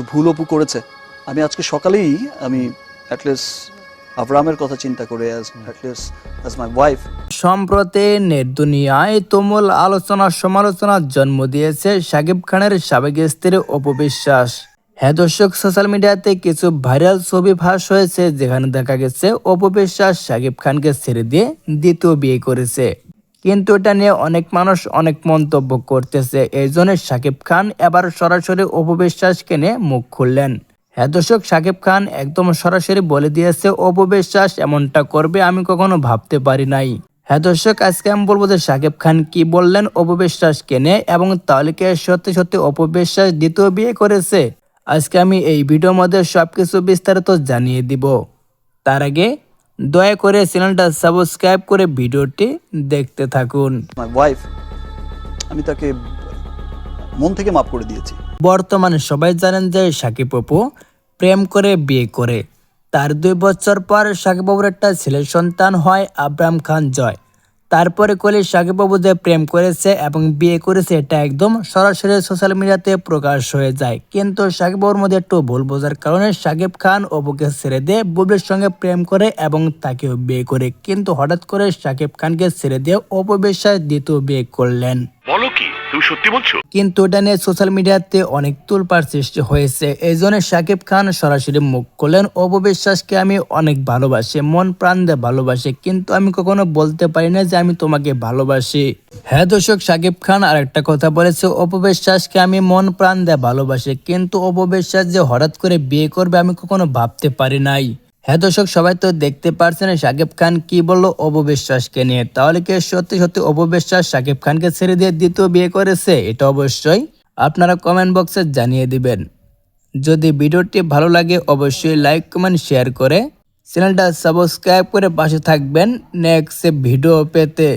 কিছু ভুল অপু করেছে। আমি আজকে সকালেই আমি অ্যাটলিস্ট কথা চিন্তা করে সম্প্রতি নেট দুনিয়ায় তুমুল আলোচনা সমালোচনার জন্ম দিয়েছে শাকিব খানের সাবেক অপবিশ্বাস হ্যাঁ দর্শক সোশ্যাল মিডিয়াতে কিছু ভাইরাল ছবি ফাঁস হয়েছে যেখানে দেখা গেছে অপবিশ্বাস শাকিব খানকে ছেড়ে দিয়ে দ্বিতীয় বিয়ে করেছে। কিন্তু এটা নিয়ে অনেক মানুষ অনেক মন্তব্য করতেছে। এই জন্য শাকিব খান এবার সরাসরি অপবিশ্বাসকে নিয়ে মুখ খুললেন। হ্যাঁ দর্শক শাকিব খান একদম সরাসরি বলে দিয়েছে, অপবিশ্বাস এমনটা করবে আমি কখনো ভাবতে পারি নাই। হ্যাঁ দর্শক, আজকে আমি বলব যে শাকিব খান কি বললেন অপবিশ্বাস কেনে এবং তাহলে কি সত্যি সত্যি অপবিশ্বাস দ্বিতীয় বিয়ে করেছে। আজকে আমি এই ভিডিওর মধ্যে সবকিছু বিস্তারিত জানিয়ে দিব। তার আগে দয়া করে চ্যানেলটা সাবস্ক্রাইব করে ভিডিওটি দেখতে থাকুন। ওয়াইফ আমি তাকে মন থেকে মাফ করে দিয়েছি। বর্তমানে সবাই জানেন যে সাকিব অপু প্রেম করে বিয়ে করে। তার দুই বছর পর সাকিব বাবুর একটা ছেলে সন্তান হয় আব্রাহাম খান জয়। তারপরে কলি যে প্রেম করেছে এবং বিয়ে করেছে, এটা একদম সরাসরি সোশ্যাল মিডিয়াতে প্রকাশ হয়ে যায়। কিন্তু সাকিব বাবুর মধ্যে একটু ভুল বোঝার কারণে সাকিব খান অবুকে ছেড়ে দিয়ে বুবলির সঙ্গে প্রেম করে এবং তাকেও বিয়ে করে। কিন্তু হঠাৎ করে সাকিব খানকে ছেড়ে দিয়ে অপবিশ্বাস দ্বিতীয় বিয়ে করলেন। তুমি সত্যি বলছো? কিন্তু এটা নিয়ে সোশ্যাল মিডিয়াতে অনেক তুলপার সৃষ্টি হয়েছে। এই জন্য শাকিব খান সরাসরি মুখ করলেন অপবিশ্বাসকে আমি অনেক ভালোবাসি, মন প্রাণ দিয়ে ভালোবাসি, কিন্তু আমি কখনো বলতে পারি না যে আমি তোমাকে ভালোবাসি। হ্যাঁ দর্শক শাকিব খান আর একটা কথা বলেছে অপবিশ্বাসকে আমি মন প্রাণ দিয়ে ভালোবাসি, কিন্তু অপবিশ্বাস যে হঠাৎ করে বিয়ে করবে আমি কখনো ভাবতে পারি নাই। হ্যাঁ দর্শক, সবাই তো দেখতে পারছেন শাকিব খান কি বলল অপবিশ্বাসকে নিয়ে। তাহলে কি সত্যি সত্যি অপবিশ্বাস শাকিব খানকে ছেড়ে দিয়ে দ্বিতীয় বিয়ে করেছে? এটা অবশ্যই আপনারা কমেন্ট বক্সে জানিয়ে দিবেন। যদি ভিডিওটি ভালো লাগে অবশ্যই লাইক কমেন্ট শেয়ার করে চ্যানেলটা সাবস্ক্রাইব করে পাশে থাকবেন। নেক্সট ভিডিও পেতে